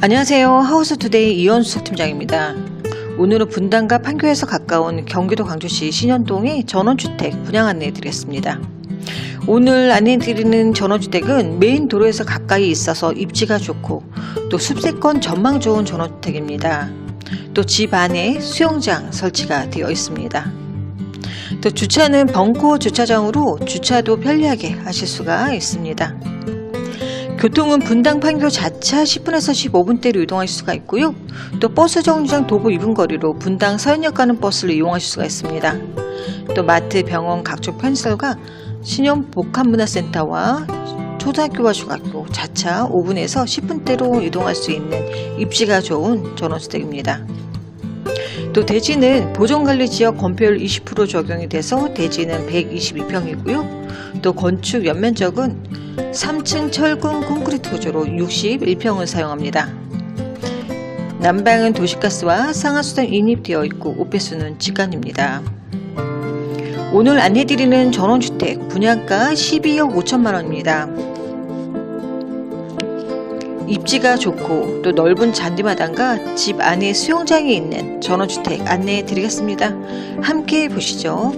안녕하세요. 하우스투데이 이현수 팀장입니다. 오늘은 분당과 판교에서 가까운 경기도 광주시 신현동의 전원주택 분양 안내해 드리겠습니다. 오늘 안내해 드리는 전원주택은 메인 도로에서 가까이 있어서 입지가 좋고 또 숲세권 전망 좋은 전원주택입니다. 또 집 안에 수영장 설치가 되어 있습니다. 또 주차는 벙커 주차장으로 주차도 편리하게 하실 수가 있습니다. 교통은 분당 판교 자차 10분에서 15분대로 이동하실 수가 있고요. 또 버스 정류장 도보 2분 거리로 분당 서현역 가는 버스를 이용하실 수가 있습니다. 또 마트, 병원, 각종 편의시설과 신형 복합문화센터와 초등학교와 중학교 자차 5분에서 10분대로 이동할 수 있는 입지가 좋은 전원주택입니다. 또 대지는 보존관리 지역 건폐율 20% 적용이 돼서 대지는 122평이고요. 또 건축 연면적은 3층 철근 콘크리트 구조로 61평을 사용합니다. 난방은 도시가스와 상하수단 인입되어 있고 오페수는 직관입니다. 오늘 안내드리는 전원주택 분양가 12억 5천만 원입니다. 입지가 좋고 또 넓은 잔디마당과 집 안에 수영장이 있는 전원주택 안내해 드리겠습니다. 함께 보시죠.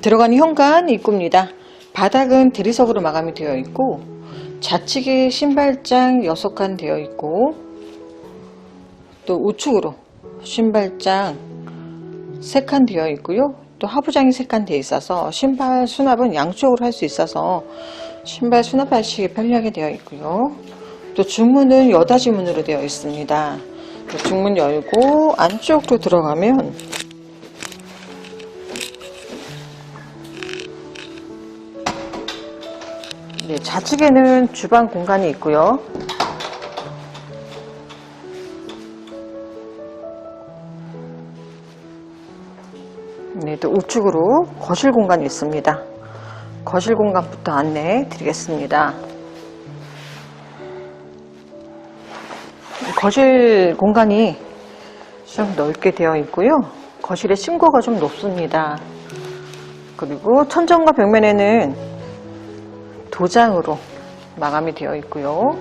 들어가는 현관 입구입니다. 바닥은 대리석으로 마감이 되어 있고 좌측에 신발장 6칸 되어 있고 또 우측으로 신발장 3칸 되어 있고요. 또 하부장이 3칸 되어 있어서 신발 수납은 양쪽으로 할 수 있어서 신발 수납하시기 편리하게 되어 있고요. 또 중문은 여닫이 문으로 되어 있습니다. 또 중문 열고 안쪽으로 들어가면 네, 좌측에는 주방 공간이 있고요. 네, 또 우측으로 거실 공간이 있습니다. 거실 공간부터 안내해 드리겠습니다. 거실 공간이 좀 넓게 되어 있고요. 거실의 심고가 좀 높습니다. 그리고 천정과 벽면에는 도장으로 마감이 되어 있고요.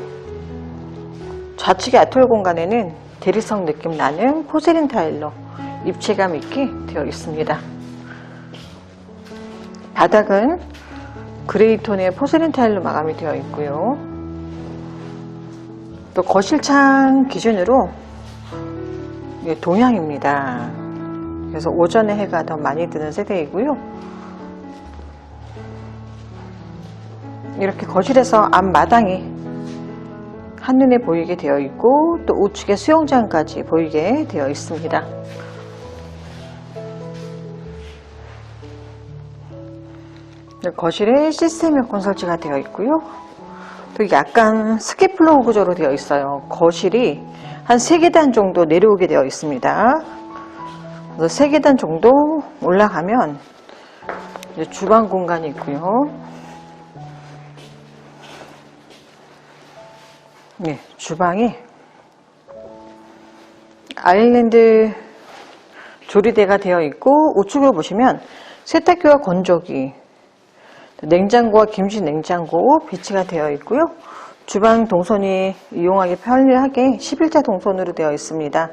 좌측의 아톨 공간에는 대리석 느낌 나는 포세린 타일로 입체감 있게 되어 있습니다. 바닥은 그레이 톤의 포세린 타일로 마감이 되어 있고요. 또 거실창 기준으로 동향입니다. 그래서 오전에 해가 더 많이 드는 세대이고요. 이렇게 거실에서 앞마당이 한눈에 보이게 되어 있고 또 우측에 수영장까지 보이게 되어 있습니다. 거실에 시스템 에어컨 설치가 되어 있고요. 또 약간 스키플로우 구조로 되어 있어요. 거실이 한 3계단 정도 내려오게 되어 있습니다. 그래서 3계단 정도 올라가면 주방 공간이 있고요. 네, 주방에 아일랜드 조리대가 되어 있고 우측으로 보시면 세탁기와 건조기, 냉장고와 김치 냉장고 배치가 되어 있고요. 주방 동선이 이용하기 편리하게 11자 동선으로 되어 있습니다.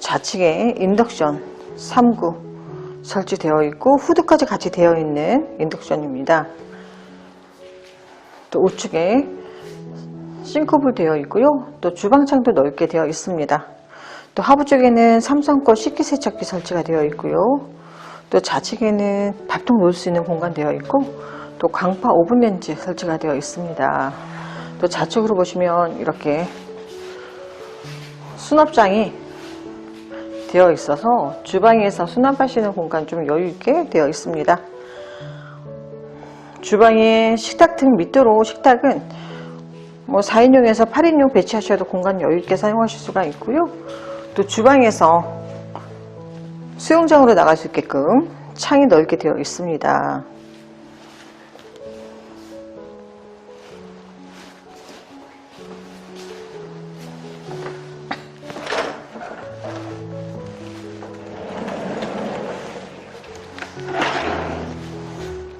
좌측에 인덕션 3구 설치되어 있고 후드까지 같이 되어 있는 인덕션입니다. 또 우측에 싱크볼 되어 있고요. 또 주방창도 넓게 되어 있습니다. 또 하부 쪽에는 삼성 거 식기세척기 설치가 되어 있고요. 또 좌측에는 밥통 놓을 수 있는 공간 되어 있고 또 강파 오븐 렌즈 설치가 되어 있습니다. 또 좌측으로 보시면 이렇게 수납장이 되어 있어서 주방에서 수납하시는 공간 좀 여유 있게 되어 있습니다. 주방에 식탁 등 밑으로 식탁은 뭐 4인용에서 8인용 배치하셔도 공간 여유 있게 사용하실 수가 있고요. 또 주방에서 수영장으로 나갈 수 있게끔 창이 넓게 되어 있습니다.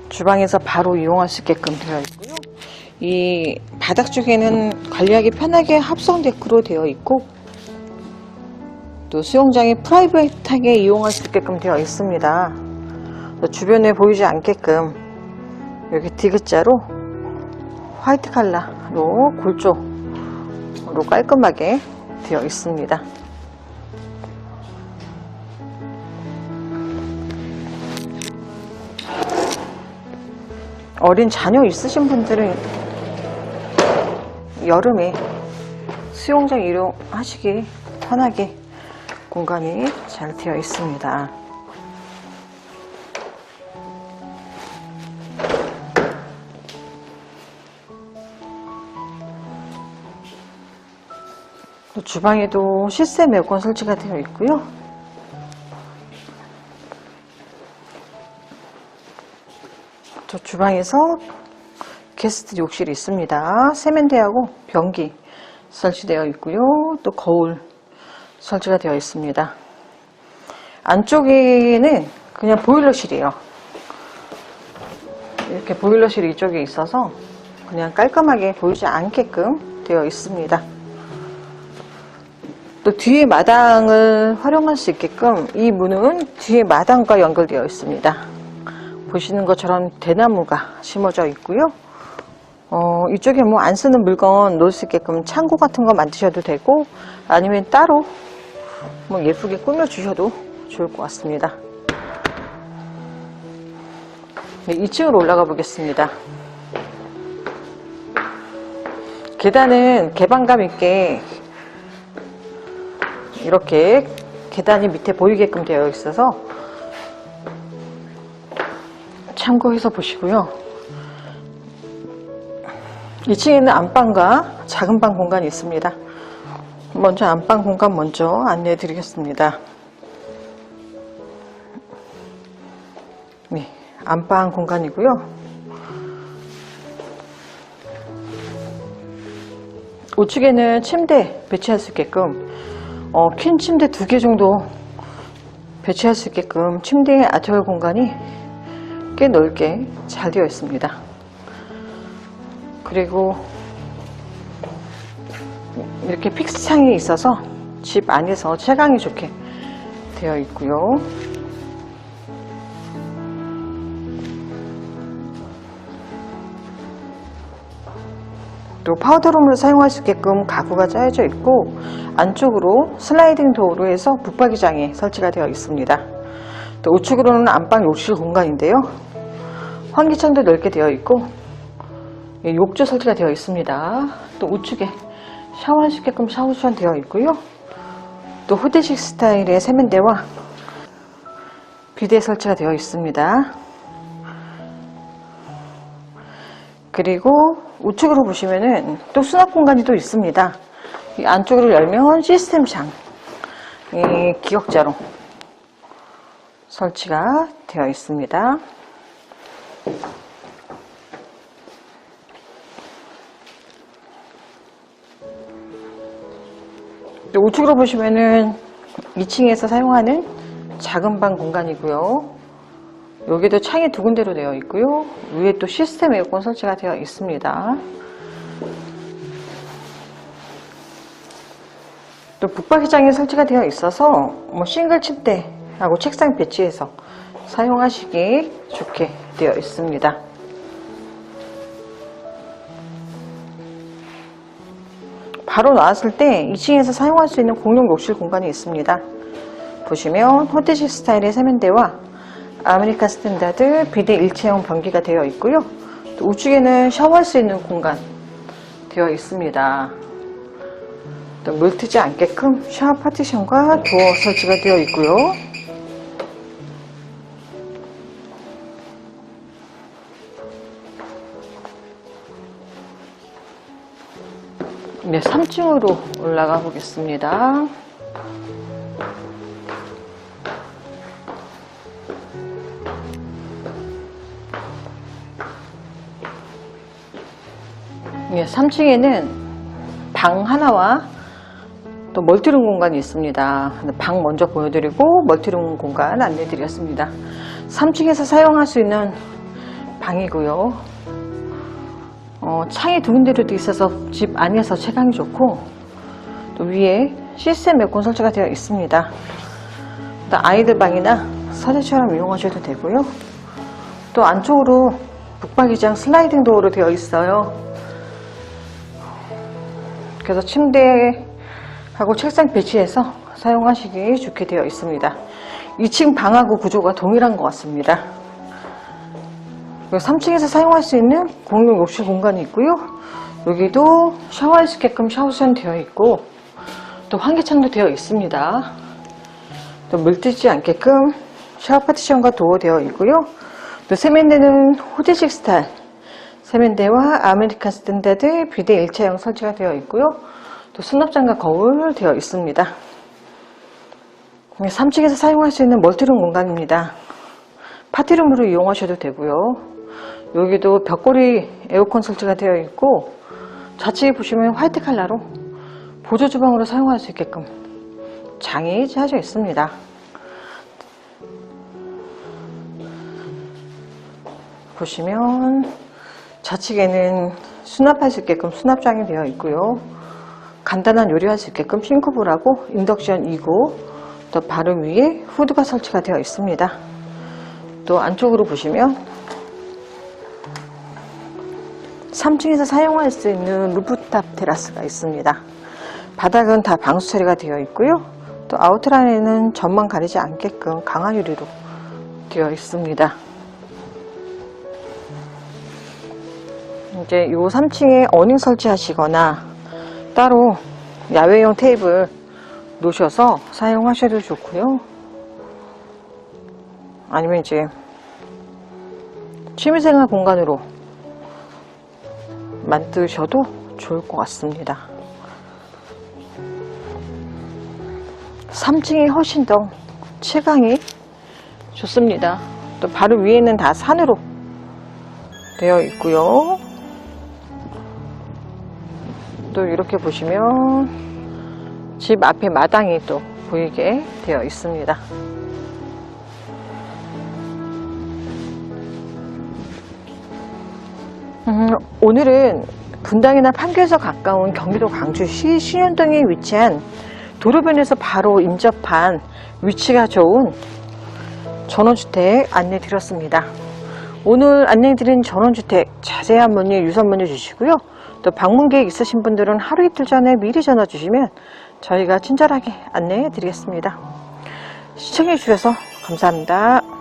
주방에서 바로 이용할 수 있게끔 되어 있고요. 이 바닥 쪽에는 관리하기 편하게 합성 데크로 되어 있고 또 수영장이 프라이빗하게 이용할 수 있게끔 되어 있습니다. 또 주변에 보이지 않게끔 여기 디귿자로 화이트 칼라로 골조로 깔끔하게 되어 있습니다. 어린 자녀 있으신 분들은 여름에 수영장 이용하시기 편하게 공간이 잘 되어 있습니다. 또 주방에도 시스템 에어컨 설치가 되어 있고요. 또 주방에서 게스트 욕실이 있습니다. 세면대하고 변기 설치되어 있고요. 또 거울 설치가 되어 있습니다. 안쪽에는 그냥 보일러실이에요. 이렇게 보일러실이 이쪽에 있어서 그냥 깔끔하게 보이지 않게끔 되어 있습니다. 또 뒤에 마당을 활용할 수 있게끔 이 문은 뒤에 마당과 연결되어 있습니다. 보시는 것처럼 대나무가 심어져 있고요. 어, 이쪽에 뭐 안 쓰는 물건 놓을 수 있게끔 창고 같은 거 만드셔도 되고 아니면 따로 뭐 예쁘게 꾸며 주셔도 좋을 것 같습니다. 네, 2층으로 올라가 보겠습니다. 계단은 개방감 있게 이렇게 계단이 밑에 보이게끔 되어 있어서 참고해서 보시고요. 2층에는 안방과 작은 방 공간이 있습니다. 먼저 안방 공간 먼저 안내해 드리겠습니다. 네, 안방 공간이고요. 우측에는 침대 배치할 수 있게끔 어, 퀸 침대 두 개 정도 배치할 수 있게끔 침대 아트월 공간이 꽤 넓게 잘 되어 있습니다. 그리고 이렇게 픽스 창이 있어서 집 안에서 채광이 좋게 되어 있고요. 또 파우더룸으로 사용할 수 있게끔 가구가 짜여져 있고 안쪽으로 슬라이딩 도어로 해서 붙박이장이 설치가 되어 있습니다. 또 우측으로는 안방 욕실 공간인데요. 환기창도 넓게 되어 있고 예, 욕조 설치가 되어 있습니다. 또 우측에 샤워할 수 있게끔 샤워수전 되어 있고요. 또 호대식 스타일의 세면대와 비대 설치가 되어 있습니다. 그리고 우측으로 보시면은 또 수납 공간이 또 있습니다. 이 안쪽으로 열면 시스템 창, 이 기역자로 설치가 되어 있습니다. 우측으로 보시면은 2층에서 사용하는 작은 방 공간이고요. 여기도 창이 두 군데로 되어 있고요. 위에 또 시스템 에어컨 설치가 되어 있습니다. 또 북박이장이 설치가 되어 있어서 뭐 싱글 침대하고 책상 배치해서 사용하시기 좋게 되어 있습니다. 바로 나왔을 때 2층에서 사용할 수 있는 공용 욕실 공간이 있습니다. 보시면 호텔식 스타일의 세면대와 아메리칸 스탠다드 비대 일체형 변기가 되어 있고요. 또 우측에는 샤워할 수 있는 공간 되어 있습니다. 또 물 트지 않게끔 샤워 파티션과 도어 설치가 되어 있고요. 네, 3층으로 올라가 보겠습니다. 네, 3층에는 방 하나와 또 멀티룸 공간이 있습니다. 방 먼저 보여드리고 멀티룸 공간 안내드렸습니다. 3층에서 사용할 수 있는 방이고요. 어, 창이 두 군데로 돼 있어서 집 안에서 채광이 좋고 또 위에 시스템 에어컨 설치가 되어 있습니다. 또 아이들 방이나 서재처럼 이용하셔도 되고요. 또 안쪽으로 북박이장 슬라이딩 도어로 되어 있어요. 그래서 침대하고 책상 배치해서 사용하시기 좋게 되어 있습니다. 2층 방하고 구조가 동일한 것 같습니다. 3층에서 사용할 수 있는 공용 욕실 공간이 있고요. 여기도 샤워할 수 있게끔 샤워션 되어 있고 또 환기창도 되어 있습니다. 또 물 뜨지 않게끔 샤워 파티션과 도어 되어 있고요. 또 세면대는 호텔식 스타일 세면대와 아메리칸 스탠다드 비대 일체형 설치가 되어 있고요. 또 수납장과 거울 되어 있습니다. 3층에서 사용할 수 있는 멀티룸 공간입니다. 파티룸으로 이용하셔도 되고요. 여기도 벽걸이 에어컨 설치가 되어 있고 좌측에 보시면 화이트 칼라로 보조 주방으로 사용할 수 있게끔 장이 짜져 있습니다. 보시면 좌측에는 수납할 수 있게끔 수납장이 되어 있고요. 간단한 요리할 수 있게끔 싱크볼하고 인덕션 2고 또 바로 위에 후드가 설치가 되어 있습니다. 또 안쪽으로 보시면 3층에서 사용할 수 있는 루프탑 테라스가 있습니다. 바닥은 다 방수 처리가 되어 있고요. 또 아우트라인에는 전만 가리지 않게끔 강화 유리로 되어 있습니다. 이제 요 3층에 어닝 설치하시거나 따로 야외용 테이블 놓으셔서 사용하셔도 좋고요. 아니면 이제 취미생활 공간으로 만드셔도 좋을 것 같습니다. 3층이 훨씬 더 채광이 좋습니다. 또 바로 위에는 다 산으로 되어 있고요. 또 이렇게 보시면 집 앞에 마당이 또 보이게 되어 있습니다. 음, 오늘은 분당이나 판교에서 가까운 경기도 광주시 신현동에 위치한 도로변에서 바로 인접한 위치가 좋은 전원주택 안내 드렸습니다. 오늘 안내 드린 전원주택 자세한 문의 유선 문의 주시고요. 또 방문 계획 있으신 분들은 하루 이틀 전에 미리 전화 주시면 저희가 친절하게 안내해 드리겠습니다. 시청해 주셔서 감사합니다.